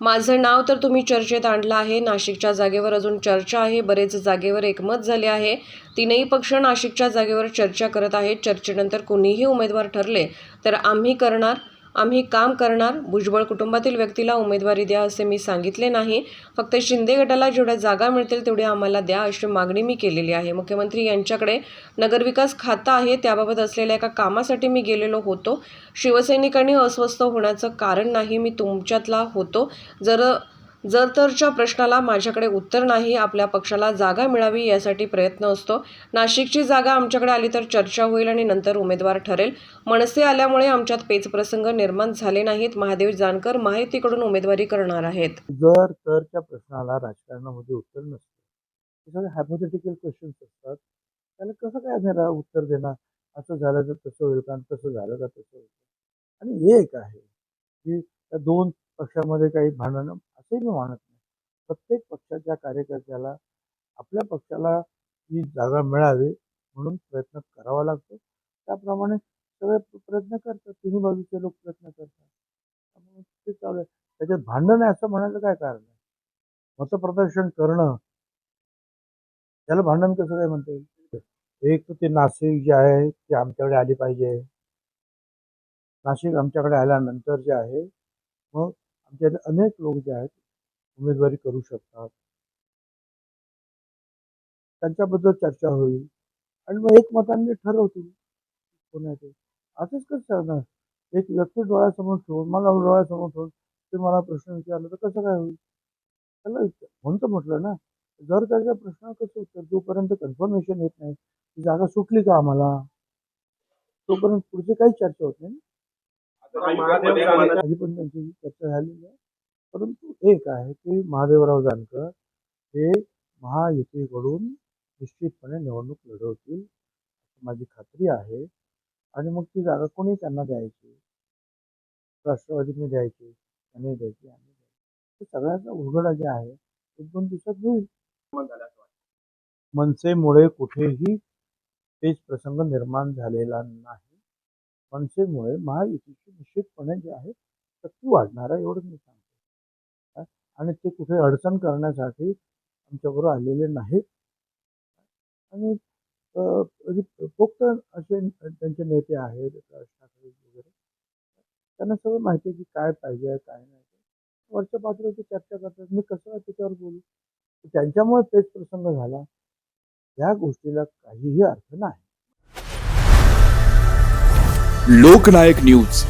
माझं नाव तर तुम्ही चर्चेत आणलं आहे. नाशिकच्या जागेवर अजून चर्चा आहे. बरेच जागेवर एकमत झाले आहे. तीनही पक्ष नाशिकच्या जागेवर चर्चा करत आहेत. चर्चेनंतर कुणीही उमेदवार ठरले तर आम्ही करणार. आम्ही काम करणार. भुजबळ कुटुंबातील व्यक्तीला उमेदवारी द्या असे मी सांगितले नाही. फक्त शिंदे गटाला जेवढ्या जागा मिळतील तेवढ्या आम्हाला द्या अशी मागणी मी केलेली आहे. मुख्यमंत्री यांच्याकडे नगरविकास खातं आहे. त्याबाबत असलेल्या एका कामासाठी मी गेलेलो होतो. शिवसैनिकांनी अस्वस्थ होण्याचं कारण नाही. मी तुमच्यातला होतो. जर जर तरच्या प्रश्नाला माझ्याकडे उत्तर नाही आपल्या पक्षाला जागा मिळावी यासाठी प्रयत्न असतो. नाशिकची जागा आमच्याकडे आली तर चर्चा होईल आणि नंतर उमेदवार ठरेल. मनसे आल्यामुळे आमच्यात पेचप्रसंग निर्माण झाले नाहीत. महादेव जानकर माहितीकडून उमेदवारी करणार आहेत. जर तरच्या प्रश्नाला राजकारणामध्ये उत्तर नसतं सगळे हायपोथेटिकल क्वेश्चन्स असतात. त्याला कसं काय देणार उत्तर देणार? असं झालं तर तसं होईल का? तसं झालं का तसं होईल आणि एक आहे की दोन पक्षामध्ये काही भांडणं असंही मी मानत नाही. प्रत्येक पक्षाच्या कार्यकर्त्याला आपल्या पक्षाला ही जागा मिळावी म्हणून प्रयत्न करावा लागतो. त्याप्रमाणे सगळे प्रयत्न करतात. तिन्ही बाजूचे लोक प्रयत्न करतात. ते चालू आहे. त्याच्यात भांडण आहे असं म्हणायचं काय कारण आहे? मतप्रदर्शन करणं. त्याला भांडण कसं काय म्हणता येईल? एक तर ते नाशिक जे आहे ते आमच्याकडे आली पाहिजे. नाशिक आमच्याकडे आल्यानंतर जे आहे मग ज्याने अनेक लोक जे आहेत उमेदवारी करू शकतात. त्यांच्याबद्दल चर्चा होईल. आणि मग एकमतांनी ठरवतील. कोणाचे असंच कसं चालणार? एक व्यक्ती डोळ्यासमोर ठेवून मला डोळ्यासमोर ठेवून ते मला प्रश्न विचारला तर कसं काय होईल? त्याला म्हणतो म्हटलं ना जर त्याच्या प्रश्नावर कसं उत्तर? जोपर्यंत कन्फर्मेशन येत नाही ती जागा सुटली का आम्हाला? तोपर्यंत पुढची काही चर्चा होत नाही आधी पण त्यांची चर्चा झालेली आहे. परंतु एक आहे की महादेवराव जानकर हे महायुतीकडून निश्चितपणे निवडणूक लढवतील माझी खात्री आहे. आणि मग ती जागा कोणी त्यांना द्यायची? राष्ट्रवादीने द्यायची त्यांनी द्यायची आम्ही द्यायची. सगळ्याचा उघडा जे आहे एक दोन दिवसात होईल. मनसेमुळे कुठेही तेच प्रसंग निर्माण झालेला नाही. मनसेमुळे महायुतीची निश्चितपणे जे आहे शक्ती वाढणार आहे एवढं मी सांगतो. आणि ते कुठे अडचण करण्यासाठी आमच्याबरोबर आलेले नाहीत. आणि अं, पोक्त म्हणजे असे त्यांचे नेते आहेत राज ठाकरे वगैरे. त्यांना सगळं माहिती आहे की काय पाहिजे काय नाही. वरच्या पातळीवरती चर्चा करतात. मी कसं त्याच्यावर बोलू? त्यांच्यामुळे तेच प्रसंग झाला. या गोष्टीला काहीही अर्थ नाही. लोकनायक न्यूज.